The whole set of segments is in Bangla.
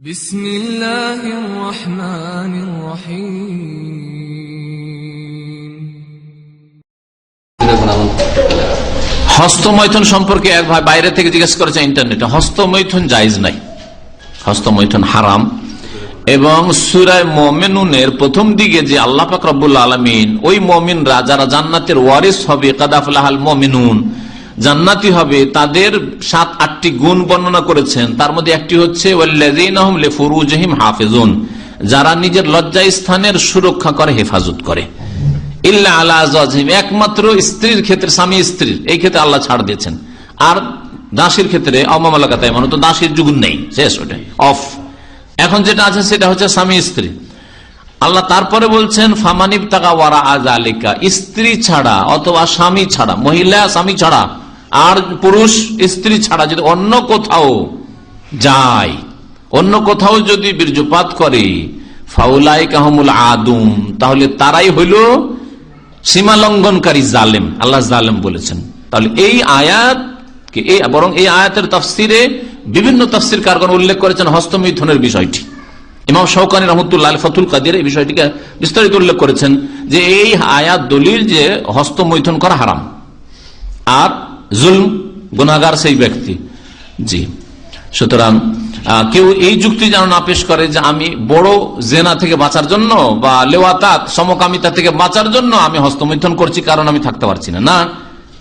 بسم الله الرحمن الرحيم হস্তমৈথুন সম্পর্কে এক ভাই বাইরে থেকে জিজ্ঞেস করেছে ইন্টারনেটে হস্তমৈথুন জায়েজ নাই হস্তমৈথুন হারাম এবং সুরায় মমেনুনের প্রথম দিকে যে আল্লাহ পাক রব্বুল আলমিন ওই মমিনরা যারা জান্নাতের ওয়ারিস হবে কাদাফুল্লাহাল মমিনুন জান্নাতি হবে তাদের সাত আটটি গুণ বর্ণনা করেছেন। তার মধ্যে একটি হচ্ছে যারা নিজের লজ্জা স্থানের সুরক্ষা করে হেফাজত করে। ইল্লা আলা আজওয়াজিহিম, একমাত্র স্ত্রীর ক্ষেত্রে স্বামী স্ত্রীর এই ক্ষেত্রে আল্লাহ ছাড় দিয়েছেন। আর দাসীর ক্ষেত্রে অমামালাকাতায় মানে তো দাসীর যুগ নেই শেষ ওটা অফ। এখন যেটা আছে সেটা হচ্ছে স্বামী স্ত্রী। আল্লাহ তারপরে বলছেন ফামানিব তাকা ওয়ারা আজ আলিকা স্ত্রী ছাড়া অথবা স্বামী ছাড়া মহিলা স্বামী ছাড়া আর পুরুষ স্ত্রী ছাড়া যদি অন্য কোথাও যায়, অন্য কোথাও যদি বীর্যপাত করে ফাউলাই কাহমুল আদুম, তাহলে তারাই হইল সীমা লঙ্ঘনকারী জালেম। আল্লাহ জালেম বলেছেন। তাহলে এই আয়াত বরং এই আয়াতের তফসিরে বিভিন্ন তফসির কারগণ উল্লেখ করেছেন হস্তমিথনের বিষয়টি। ইমাম শৌকানি রহমতুল্লাহ ফতুল কাদির এই বিষয়টিকে বিস্তারিত উল্লেখ করেছেন যে এই আয়াত দলিল যে হস্তমৈথুন করা হারাম। আর জুলম গুনাগার সেই ব্যক্তি। জি। সুতরাং কেউ এই যুক্তি যেন না পেশ করে যে আমি বড় জেনা থেকে বাঁচার জন্য বা লেওয়াতাত সমকামিতা থেকে বাঁচার জন্য আমি হস্তমৈথন করছি কারণ আমি থাকতে পারছি না। না,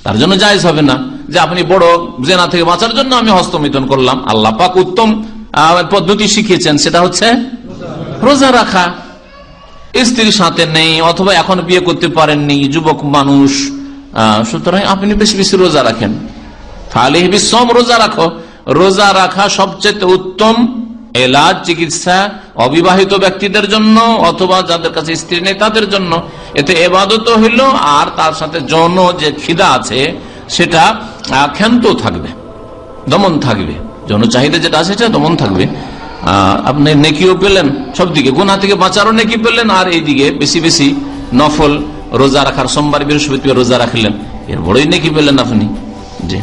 তার জন্য জায়জ হবে না যে আপনি বড় জেনা থেকে বাঁচার জন্য আমি হস্তমৈথন করলাম। আল্লাহ পাক উত্তম পদ্ধতি শিখিয়েছেন, সেটা হচ্ছে রোজা রাখা। স্ত্রীর সাথে নেই, অথবা এখন বিয়ে করতে পারেননি, যুবক মানুষ। সুতরাং আপনি বেশি বেশি রোজা রাখেন। তাহলে সব রোজা রাখো। রোজা রাখা সবচেয়ে উত্তম এলাজ, চিকিৎসা অবিবাহিত ব্যক্তিদের জন্য অথবা যাদের কাছে স্ত্রী নেই তাদের জন্য। এতে এবাদত হইল আর তার সাথে যৌন যে খিদা আছে, সেটা ক্ষান্ত থাকবে। দমন থাকবে। যৌন চাহিদা যেটা আছে, সেটা দমন থাকবে। আপনি নেকিও পেলেন সব দিকে গুনা থেকে বাঁচারও নেকি পেলেন আর এইদিকে বেশি বেশি নফল রোজা রাখার সোমবার বৃহস্পতিবার রোজা রাখলেন। এর বড়ই নাকি পেলেন আপনি? জি।